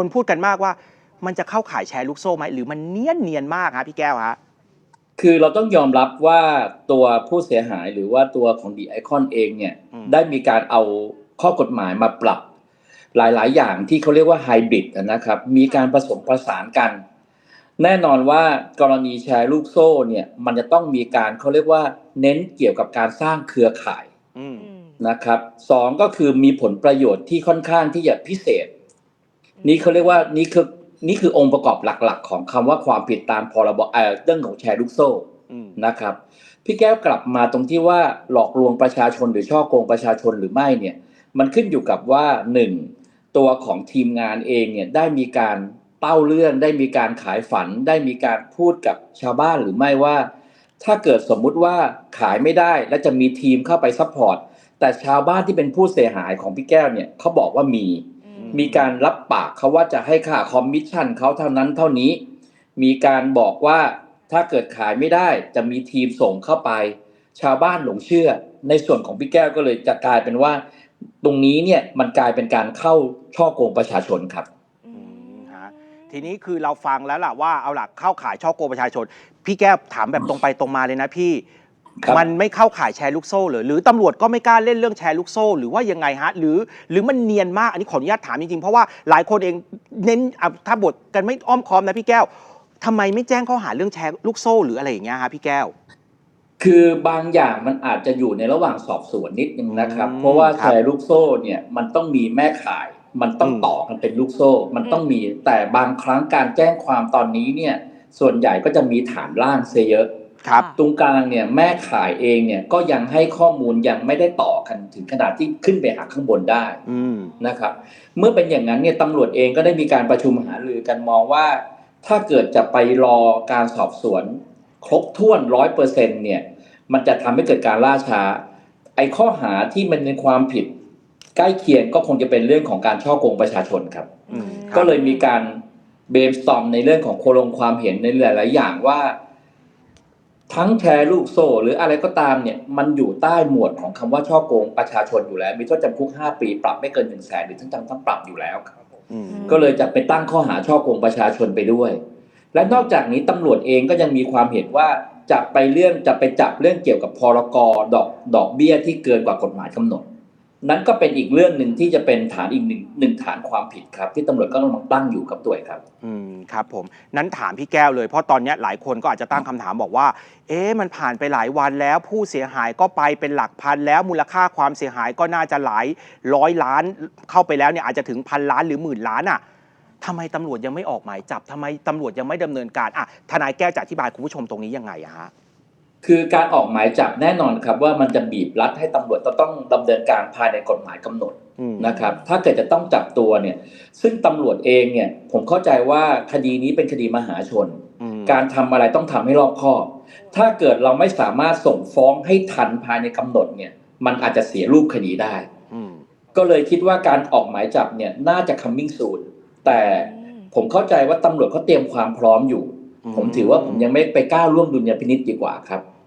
คนพูดกันมากว่ามันจะเข้าข่ายแชร์ลูกโซ่ไหมหรือมันเนียนเนียนๆมากฮะพี่แก้วฮะคือเราต้องยอมรับว่าตัวผู้เสียหายหรือว่าตัวของดีไอคอนเองเนี่ยอืมได้มีการเอาข้อกฎหมายมาปรับ หลาย ๆ อย่างที่เขาเรียกว่าไฮบริดนะครับ มีการผสมผสานกัน แน่นอนว่ากรณีแชร์ลูกโซ่เนี่ย มันจะต้องมีการเขาเรียกว่าเน้นเกี่ยวกับการสร้างเครือข่ายอืมอืมนะครับสองก็คือมีผลประโยชน์ที่ค่อนข้างที่จะพิเศษ นี่เขาเรียกว่านี่คือนี่คือองค์ประกอบหลักๆ ของคำว่าความผิดตามพรบเอ่อเรื่องของแชร์ลูกโซ่อืมนะครับ พี่แก้วกลับมาตรงที่ว่าหลอกลวงประชาชนหรือช่อโกงประชาชนหรือไม่เนี่ย มันขึ้นอยู่กับว่าหนึ่งตัวของทีมงานเองเนี่ยได้มีการเต้าเรื่องได้มีการขายฝันได้มีการพูดกับชาวบ้านหรือไม่ว่า ถ้าเกิดสมมุติว่าขายไม่ได้และจะมีทีมเข้าไปซัพพอร์ตแต่ชาวบ้านที่เป็นผู้เสียหายของพี่แก้วเนี่ยเขาบอกว่ามีอื มีการรับปากเขาว่าจะให้ค่าคอมมิชชั่นเขาเท่านั้นเท่านี้ มีการบอกว่าถ้าเกิดขายไม่ได้จะมีทีมส่งเข้าไป ชาวบ้านหลงเชื่อ ในส่วนของพี่แก้วก็เลยจะกลายเป็นว่า ตรงนี้เนี่ยมันกลายเป็นการเข้าช่อโกงประชาชนครับทีนี้คือเราฟังแล้วล่ะว่าเอาหลักเข้าขายช่อโกงประชาชน พี่แก้วถามแบบตรงไปตรงมาเลยนะพี่ ครับ มันไม่เข้าข่ายแชร์ลูกโซ่เหรือหรือตำรวจก็ไม่กล้าเล่นเรื่องแชร์ลูกโซ่ หรือว่ายังไงฮะ หรือหรือมันเนียนมากอันนี้ขออนุญาตถามจริงๆ เพราะว่าหลายคนเองเน้นอะถ้าบทกันไม่อ้อมค้อมนะพี่แก้วทำไมไม่แจ้งข้อหาเรื่องแชร์ลูกโซ่หรืออะไรอย่างเงี้ยฮะพี่แก้ว คือบางอย่างมันอาจจะอยู่ในระหว่างสอบสวนนิดนึงนะครับ อืมเพราะว่าครับแชร์ลูกโซ่เนี่ยมันต้องมีแม่ขาย มันต้องอืม ต่อกันเป็นลูกโซ่ มันต้องมีแต่บางครั้งการแจ้งความตอนนี้เนี่ยส่วนใหญ่ก็จะมีฐานล่างเสียเยอะ ครับ ตรงกลางเนี่ยแม่ขายเองเนี่ยก็ยังให้ข้อมูลยังไม่ได้ต่อกันถึงขนาดที่ขึ้นไปหาข้างบนได้อืมนะครับ เมื่อเป็นอย่างนั้นเนี่ยตำรวจเองก็ได้มีการประชุมหารือกันมองว่า ถ้าเกิดจะไปรอการสอบสวน ครบถ้วนร้อยเปอร์เซ็นเนี่ย มันจะทำให้เกิดการล่าช้า ไอ้ข้อหาที่มันเป็นความผิด ใกล้เคียงก็คงจะเป็นเรื่องของการช่อโกงประชาชนครับอืมก็เลยมีการเบรมสตอมในเรื่องของโครงความเห็นในหลาย ๆ อย่างว่า ทั้งแชร์ลูกโซ่หรืออะไรก็ตามเนี่ยมันอยู่ใต้หมวดของคำว่าช่อโกงประชาชนอยู่แล้ว มีโทษจำคุก 5 ปี ปรับไม่เกิน1นึ่งแสนหรือทั้งจำทั้งปรับอยู่แล้วครับอืมก็เลยจะไปตั้งข้อหาช่อโกงประชาชนไปด้วย และนอกจากนี้ตำรวจเองก็ยังมีความเห็นว่าจะไปเรื่องจะไปจับเรื่องเกี่ยวกับพรกดอกดอกเบี้ยที่เกินกว่ากฎหมายกำหนด นั้นก็เป็นอีกเรื่องหนึ่งที่จะเป็นฐานอีกหนึ่งหนึ่งฐานความผิดครับ ที่ตำรวจก็กำลังตั้งอยู่กับตัวครับ อืมครับผมนั้นถามพี่แก้วเลย เพราะตอนนี้หลายคนก็อาจจะตั้งคำถามบอกว่า เอ๊ะมันผ่านไปหลายวันแล้ว ผู้เสียหายก็ไปเป็นหลักพันแล้วมูลค่าความเสียหายก็น่าจะหลายร้อยล้านเข้าไปแล้วเนี่ยอาจจะถึงพันล้านหรือหมื่นล้านอะทำไมตำรวจยังไม่ออกหมายจับทำไมตำรวจยังไม่ดำเนินการอะทนายแก้วจะอธิบายคุณผู้ชมตรงนี้ยังไงอะฮะ คือการออกหมายจับแน่นอนครับว่ามันจะบีบรัดให้ตำรวจจะต้องดำเนินการภายในกฎหมายกำหนดอืมนะครับ ถ้าเกิดจะต้องจับตัวเนี่ย ซึ่งตำรวจเองเนี่ย ผมเข้าใจว่าคดีนี้เป็นคดีมหาชนอืมการทำอะไรต้องทำให้รอบคอบ ถ้าเกิดเราไม่สามารถส่งฟ้องให้ทันภายในกำหนดเนี่ย มันอาจจะเสียรูปคดีได้อืมก็เลยคิดว่าการออกหมายจับเนี่ยน่าจะ coming soon แต่อืมผมเข้าใจว่าตำรวจเขาเตรียมความพร้อมอยู่ ผมถือว่าผมยังไม่ไปก้าวล่วงดุลยพินิจดีกว่าครับ